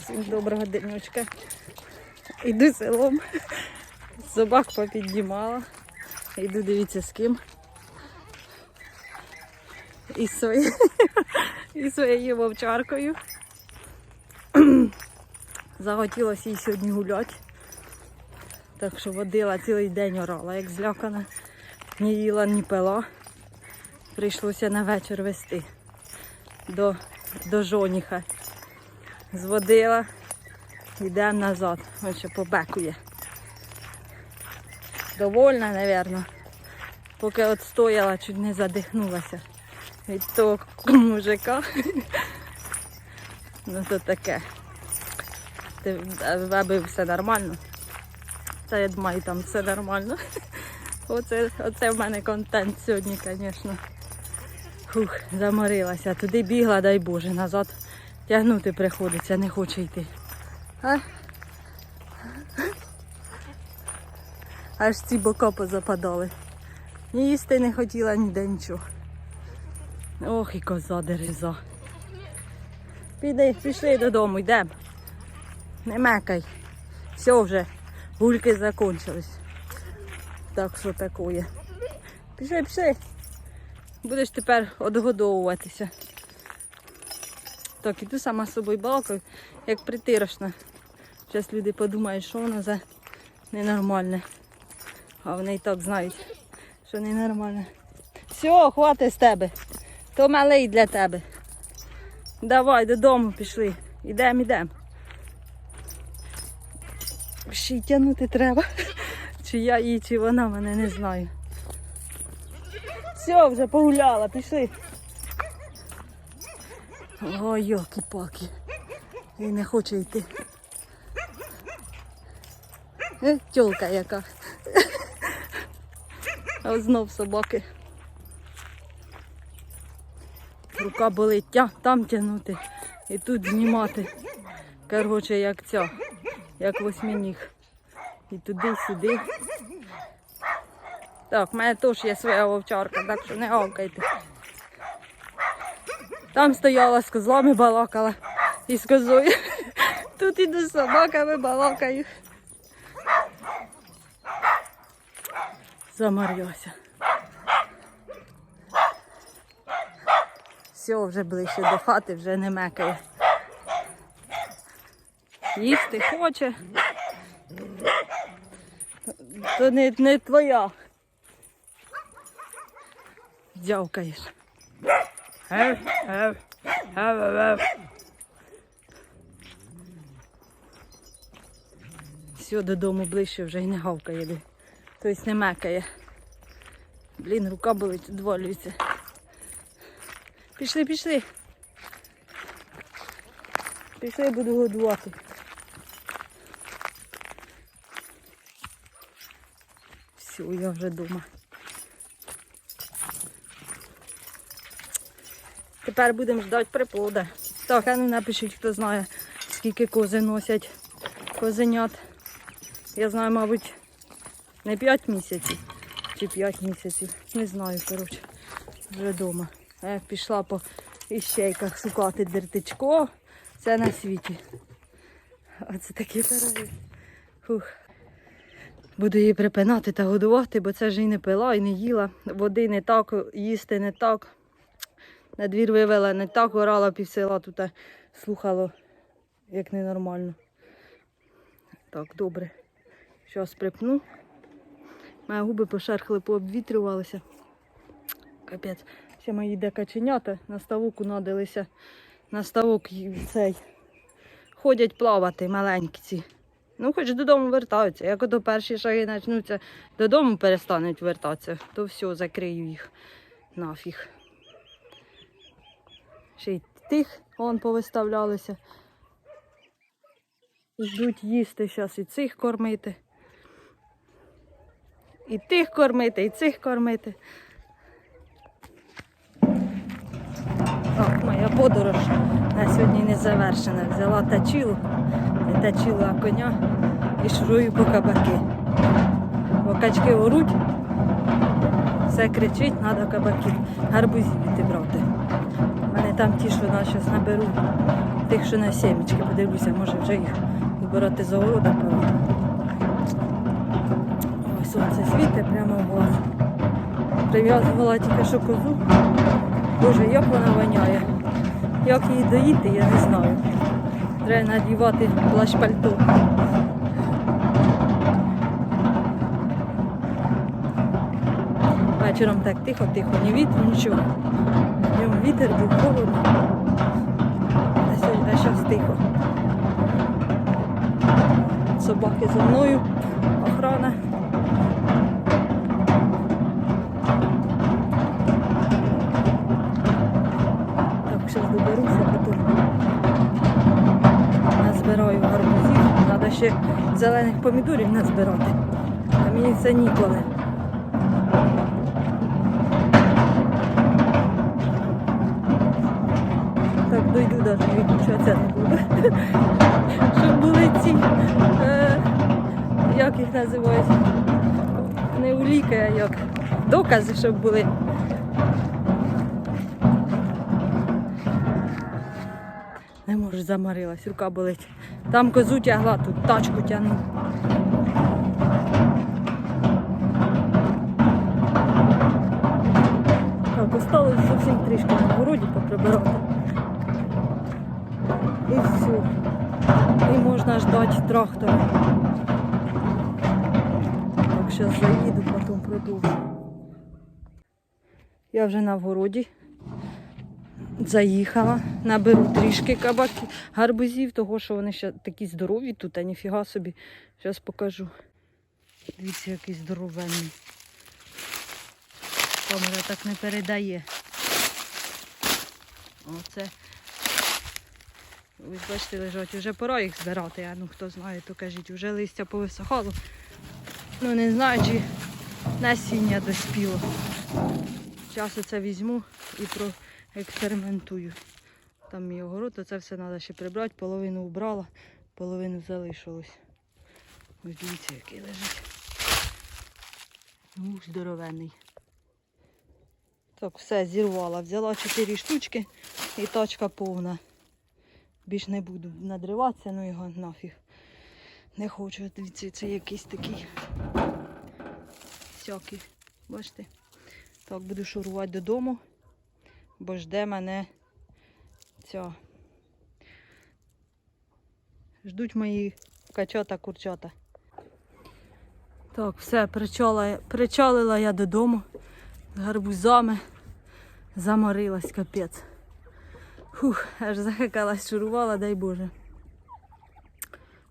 Всім доброго денечка. Іду селом. Собак попіднімала. Іду дивіться з ким. Із своєю, із своєю вовчаркою. Захотілося їй сьогодні гуляти. Так що водила цілий день орала, як злякана. Ні їла, ні пила. Прийшлося на вечір вести до, до жоніха. Зводила, йдемо назад. Ось ще побекує. Довольна, напевно. Поки от стояла, чуть не задихнулася від того мужика. Ну то таке. Ти а все нормально. Та я думаю, там все нормально. Оце, оце в мене контент сьогодні, звісно. Фух, заморилася. Туди бігла, дай Боже, назад тягнути приходиться, не хоче йти. А? Аж ці бока позападали. Ні їсти не хотіла ніде нічого. Ох, і коза дереза. Піди, пішли додому, йдемо. Не мекай. Все вже, гульки закончились. Так що такое. Пішли, пішли. Будеш тепер одгодовуватися. Так, іду сама з собою балкою, як притирошна. Зараз люди подумають, що вона за ненормальне. А вони і так знають, що ненормальне. Все, хватить з тебе. То малий для тебе. Давай додому пішли. Ідемо, ідемо. Ще й тягнути треба. Чи я її, чи вона мене не знаю. Все, вже погуляла, пішли. Ой, йоки-паки. І не хоче йти. Е, тьолка яка. А знов собаки. Рука болить, там тягнути і тут знімати. Коротше, як ця, як восьминіг. І туди-сюди. Так, в мене теж є своя вовчарка, так що не гавкайте. Там стояла з козлами, балакала і з козою. Тут іду з собаками балакаю. Заморюся. Все, вже ближче до хати, вже не мекає. Їсти хоче. То не, не твоя. Дявкаєш. Все, додому ближче вже й не гавкає. Тобто не мекає. Блін, рука болить, відвалюється. Пішли, пішли. Пішли, буду годувати. Все, я вже вдома. Тепер будемо ждати приплода. Так, а ну напишіть, хто знає, скільки кози носять козенят. Я знаю, мабуть, не 5 місяців чи 5 місяців. Не знаю, коротше, вже вдома. А я пішла по іщейках шукати дертичко. Це на світі. Оце такі пироги. Фух. Буду її припинати та годувати, бо це ж і не пила, і не їла. Води не так, їсти не так. На двір вивела не так, орала півсела тут слухало, як ненормально. Так, добре. Щас припну. Мої губи пошерхли, пообвітрювалися. Капець. Ще мої де каченята на ставок унадилися. На ставок цей. Ходять плавати маленькі ці. Ну, хоч додому вертаються. Як ото перші шаги почнуться, додому перестануть вертатися, то все, закрию їх нафіг. Ще й тих вон повиставлялися. Ждуть їсти зараз і цих кормити. І тих кормити, і цих кормити. Так, моя подорож на сьогодні не завершена. Взяла тачілу, не тачілу, а коня і шурую по кабаки. Бо качки оруть, все кричить, треба кабаків, гарбузів іти брати. Там ті, що нас зараз наберуть, Тих, що на сімечки, подивлюся, може вже їх збирати з огорода. Ой, сонце світить прямо в глаз. Прив'язувала тільки що козу. Боже, як вона воняє. Як її доїти, я не знаю. Треба надівати плащ пальто. Вечором так тихо-тихо, ні вітру, нічого. Вітер був холодно. А сьогодні а зараз тихо. Собаки за мною, охрана. Так, зараз доберуся, потім назбираю гарбузів. Треба ще зелених помідорів назбирати. А мені це ніколи. Дойду навіть не буду. Щоб були ці, е, як їх називають? Не уліки, а як. Докази, щоб були. Не можу, замарилась, рука болить. Там козу тягла, тут тачку тягну. Так, осталось зовсім трішки на городі поприбирати. І все. І можна ждати трактора. Так, зараз заїду, потім продовжу. Я вже на вгороді. Заїхала, наберу трішки кабаків, гарбузів, того що вони ще такі здорові тут, а ніфіга собі. Зараз покажу. Дивіться, який здоровенний. Камера так не передає. Оце. Ось бачите, лежать. Вже пора їх збирати, а ну хто знає, то кажіть, вже листя повисохало. Ну не знаю, чи насіння доспіло. Зараз оце візьму і проекспериментую. Там мій огород, то це все треба ще прибрати, половину убрала, половину залишилось. Ось дивіться, який лежить. Ух, здоровенний. Так, все, зірвала. Взяла 4 штучки і тачка повна. Більш не буду надриватися, ну його нафіг. Не хочу. Дивіться, це якийсь такий всякий. Бачите? Так, буду шурувати додому, бо жде мене ця. Ждуть мої качата, курчата. Так, все, причала, причалила я додому з гарбузами. Заморилась капець. Фух, аж захикалась, шурувала, дай Боже.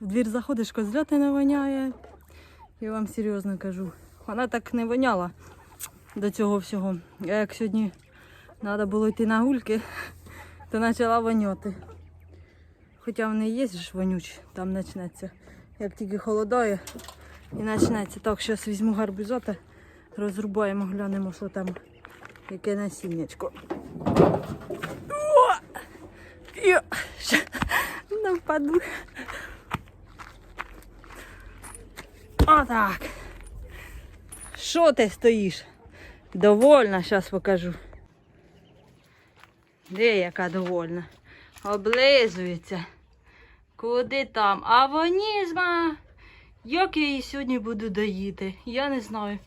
В двір заходиш, козляти не воняє. Я вам серйозно кажу. Вона так не воняла до цього всього. А як сьогодні треба було йти на гульки, то почала воняти. Хоча вони є ж вонючі, там почнеться. Як тільки холодає і почнеться. Так, зараз візьму гарбузота, розрубаємо, глянемо, що там, яке насіннячко. Ща Не впаду. Отак. Що ти стоїш? Довольна, зараз покажу. Де яка довольна? Облизується. Куди там? Авонізма. Як я її сьогодні буду доїти? Я не знаю.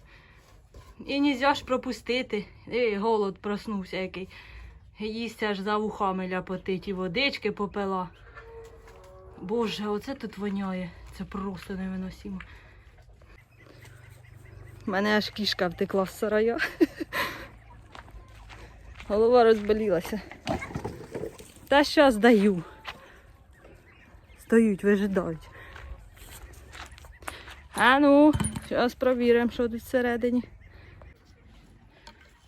І нельзя ж пропустити. Ей, голод проснувся який. Їсть аж за вухами ляпотить і водички попила. Боже, оце тут воняє. Це просто невиносимо. У мене аж кішка втекла в сарая. Голова розболілася. Та щас даю. Стоють, вижидають. А ну, зараз провіримо, що тут всередині.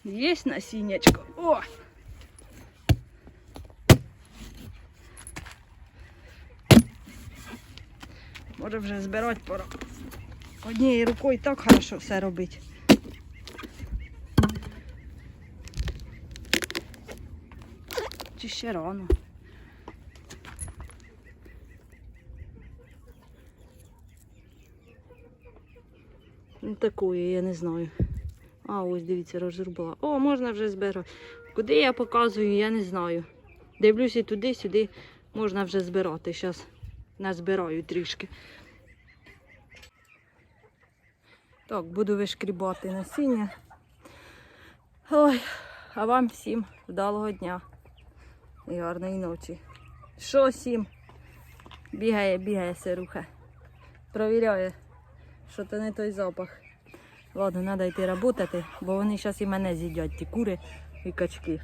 Є насіннячко. О! Може вже збирати пора. Однією рукою так хорошо все робить. Чи ще рано? Ну, такої, я не знаю. А, ось дивіться, розрубала. О, можна вже збирати. Куди я показую, я не знаю. Дивлюся туди-сюди. можна вже збирати. Зараз назбираю трішки. Так, буду вишкрібати насіння. Ой, а вам всім вдалого дня і гарної ночі. Що сім? Бігає, бігає сируха. Провіряє, що то не той запах. Ладно, треба йти працювати, бо вони зараз і мене з'їдять, ті кури і качки.